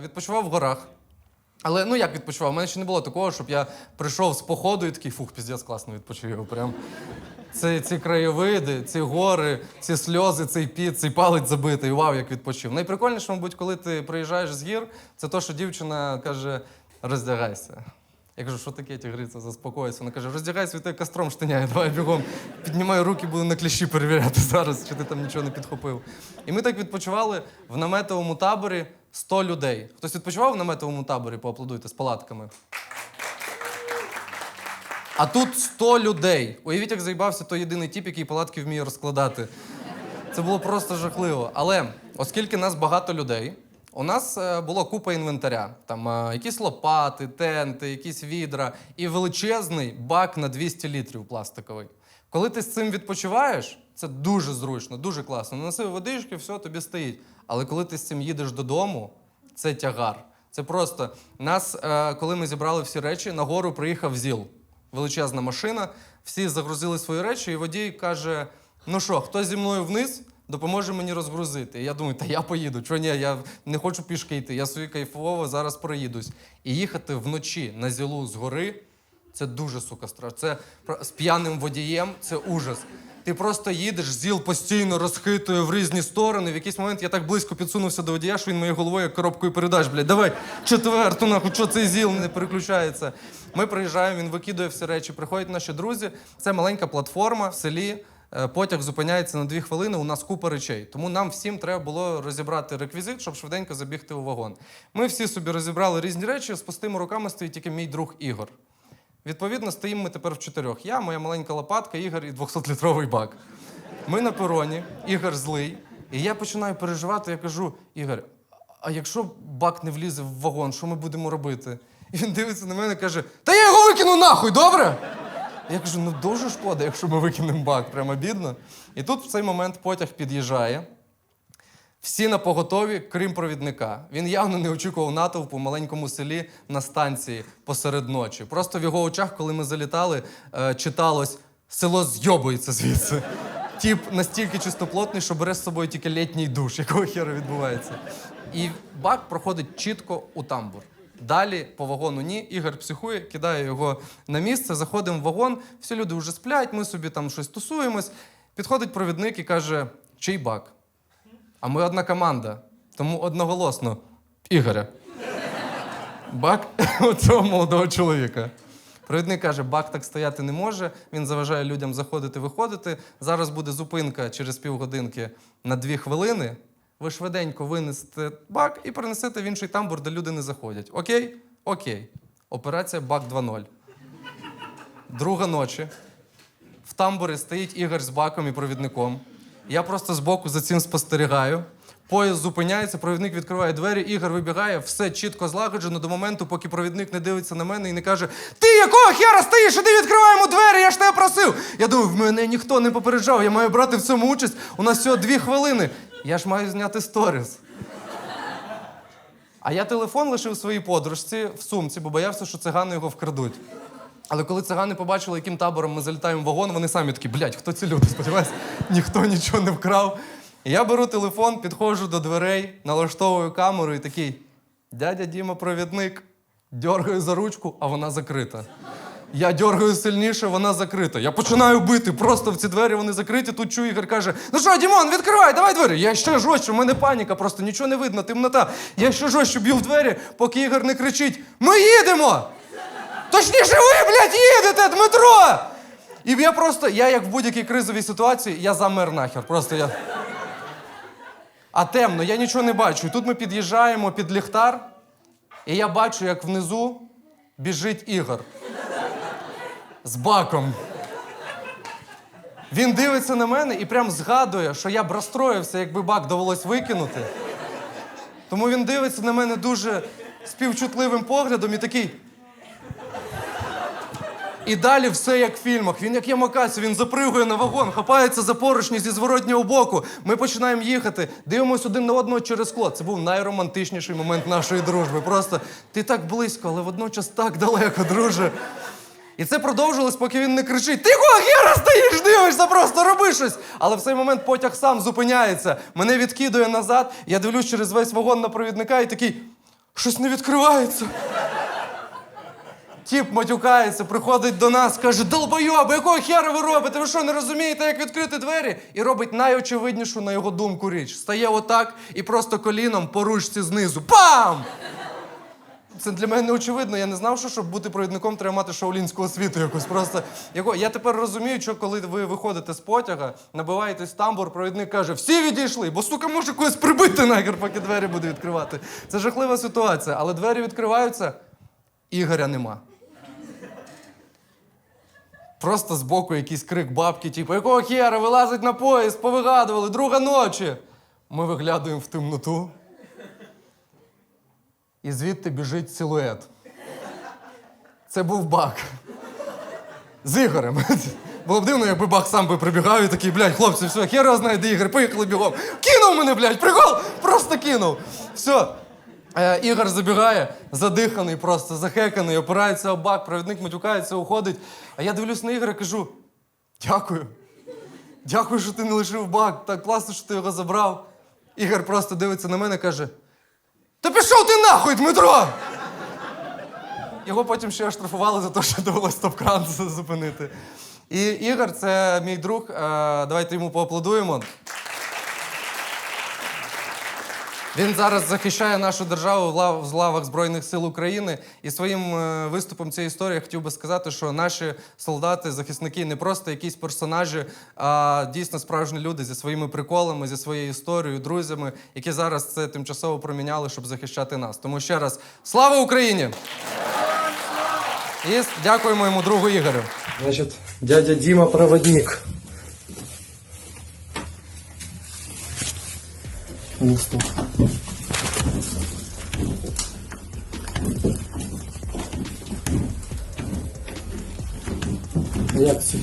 Відпочивав в горах. Але ну як відпочивав? У мене ще не було такого, щоб я прийшов з походу і такий фух, піздець, класно відпочив. Прям ці, ці краєвиди, ці гори, ці сльози, цей піт, цей палець забитий. Вау, як відпочив. Найприкольніше, мабуть, коли ти приїжджаєш з гір, це то, що дівчина каже: роздягайся. Я кажу, що таке тігриця, заспокойся. Вона каже, роздягайся, від тебе костром штиняє, давай бігом. Піднімаю руки, буду на кліщі перевіряти зараз, чи ти там нічого не підхопив. І ми так відпочивали в наметовому таборі 100 людей. Хтось відпочивав в наметовому таборі, поаплодуйте з палатками. А тут 100 людей. Уявіть, як заїбався той єдиний тіп, який палатки вміє розкладати. Це було просто жахливо. Але оскільки нас багато людей, у нас е, було купа інвентаря. Там е, якісь лопати, тенти, якісь відра і величезний бак на 200 літрів пластиковий. Коли ти з цим відпочиваєш, це дуже зручно, дуже класно. Наносив водички, все тобі стоїть. Але коли ти з цим їдеш додому, це тягар. Це просто нас, е, коли ми зібрали всі речі, на гору приїхав ЗІЛ. Величезна машина. Всі загрузили свої речі, і водій каже: Ну що, хто зі мною вниз, допоможе мені розгрузити. І я думаю, та я поїду. Чого ні, я не хочу пішки йти. Я собі кайфово зараз проїдусь. І їхати вночі на зілу з гори це дуже сука страшно. Це з п'яним водієм це ужас. Ти просто їдеш, зіл постійно розхитує в різні сторони. В якийсь момент я так близько підсунувся до водія, що він моєю головою як коробкою передач, блядь, давай четверту, нахуй, що цей зіл не переключається. Ми приїжджаємо, він викидує всі речі. Приходять наші друзі. Це маленька платформа в селі. Е, Потяг зупиняється на дві хвилини. У нас купа речей. Тому нам всім треба було розібрати реквізит, щоб швиденько забігти у вагон. Ми всі собі розібрали різні речі. З пустими руками стоїть тільки мій друг Ігор. Відповідно, стоїмо ми тепер в чотирьох. Я, моя маленька лопатка, Ігор і 200-літровий бак. Ми на пероні, Ігор злий. І я починаю переживати, я кажу: Ігор, а якщо бак не влізе в вагон, що ми будемо робити? І він дивиться на мене і каже: Та я його викину нахуй, добре? Я кажу, ну дуже шкода, якщо ми викинемо бак, прямо бідно. І тут в цей момент потяг під'їжджає. Всі на поготові, крім провідника. Він явно не очікував натовпу в маленькому селі на станції посеред ночі. Просто в його очах, коли ми залітали, е, читалось село зйобується звідси. Тіп настільки чистоплотний, що бере з собою тільки літній душ, якого хера відбувається. І бак проходить чітко у тамбур. Далі по вагону ні. Ігор психує, кидає його на місце, заходимо в вагон, всі люди вже сплять, ми собі там щось тусуємось. Підходить провідник і каже: чий бак? А ми одна команда, тому одноголосно Ігоря. Бак у цього молодого чоловіка. Провідник каже, бак так стояти не може, він заважає людям заходити, виходити. Зараз буде зупинка через півгодинки на дві хвилини. Ви швиденько винесете бак і перенесете в інший тамбур, де люди не заходять. Окей? Окей. Операція Бак 2.0. Друга ночі. В тамбурі стоїть Ігор з баком і провідником. Я просто збоку за цим спостерігаю. Поїзд зупиняється, провідник відкриває двері, Ігор вибігає, все чітко злагоджено до моменту, поки провідник не дивиться на мене і не каже: Ти якого хера стоїш? Іди відкриваємо двері, я ж тебе просив. Я думаю, в мене ніхто не попереджав, я маю брати в цьому участь. У нас всього дві хвилини. Я ж маю зняти сторіс. А я телефон лишив своїй подружці в сумці, бо боявся, що цигани його вкрадуть. Але коли цигани побачили, яким табором ми залітаємо в вагон, вони самі такі, блядь, хто ці люди? Сподіваюсь, ніхто нічого не вкрав. Я беру телефон, підходжу до дверей, налаштовую камеру і такий: дядя Діма, провідник, дьоргаю за ручку, а вона закрита. Я дьоргаю сильніше, вона закрита. Я починаю бити, просто в ці двері вони закриті. Тут чую, Ігор каже: Ну що, Дімон, відкривай, давай двері. Я ще жорстче, в мене паніка, просто нічого не видно, темнота. Я ще жорстче б'ю в двері, поки Ігор не кричить: Ми їдемо! Точніше, ви, блядь, їдете, Дмитро! І я просто, я як в будь-якій кризовій ситуації, я замер нахер. Просто я. А темно, я нічого не бачу. І тут ми під'їжджаємо під ліхтар, і я бачу, як внизу біжить Ігор. З баком. Він дивиться на мене і прям згадує, що я б розстроївся, якби бак довелось викинути. Тому він дивиться на мене дуже співчутливим поглядом і такий. І далі все як в фільмах. Він як Ямакасі, він запригує на вагон, хапається за поручні зі зворотнього боку. Ми починаємо їхати, дивимося один на одного через скло. Це був найромантичніший момент нашої дружби. Просто ти так близько, але водночас так далеко, друже. І це продовжилось, поки він не кричить: Ти кого хера стоїш, дивишся, просто роби щось. Але в цей момент потяг сам зупиняється, мене відкидує назад. Я дивлюсь через весь вагон на провідника і такий. щось не відкривається. Тіп матюкається, приходить до нас, каже: Долбойоби, якого хера ви робите? Ви що, не розумієте, як відкрити двері? І робить найочевиднішу, на його думку, річ. Стає отак і просто коліном по ручці знизу. Пам! Це для мене не очевидно. Я не знав, що щоб бути провідником, треба мати шаулінську освіту якусь. Просто я тепер розумію, що коли ви виходите з потяга, набиваєтесь тамбур, провідник каже: всі відійшли, бо сука може когось прибити нахер, поки двері буде відкривати. Це жахлива ситуація, але двері відкриваються, Ігоря нема. Просто збоку якийсь крик бабки, типу, якого хера вилазить на поїзд, повигадували, друга ночі. Ми виглядаємо в темноту. І звідти біжить силует. Це був бак. З Ігорем. Було б дивно, якби бак сам би прибігав і такий, блядь, хлопці, все, хер його знає, де Ігор, поїхали бігом. Кинув мене, блядь, прикол! Просто кинув. Все. Е, Ігор забігає, задиханий, просто захеканий, опирається об бак, провідник матюкається, уходить. А я дивлюсь на Ігоря, кажу: дякую. Дякую, що ти не лишив бак. Так класно, що ти його забрав. Ігор просто дивиться на мене і каже: Та пішов ти нахуй, Дмитро! Його потім ще оштрафували за те, що довелось стоп-кран зупинити. І Ігор, це мій друг. е, Давайте йому поаплодуємо. Він зараз захищає нашу державу в лав- в лавах Збройних сил України. І своїм е, виступом цієї історії я хотів би сказати, що наші солдати, захисники не просто якісь персонажі, а дійсно справжні люди зі своїми приколами, зі своєю історією, друзями, які зараз це тимчасово проміняли, щоб захищати нас. Тому ще раз слава Україні! І дякуємо йому другу Ігорю. Значит, дядя Дима проводник. Ну что? Як це?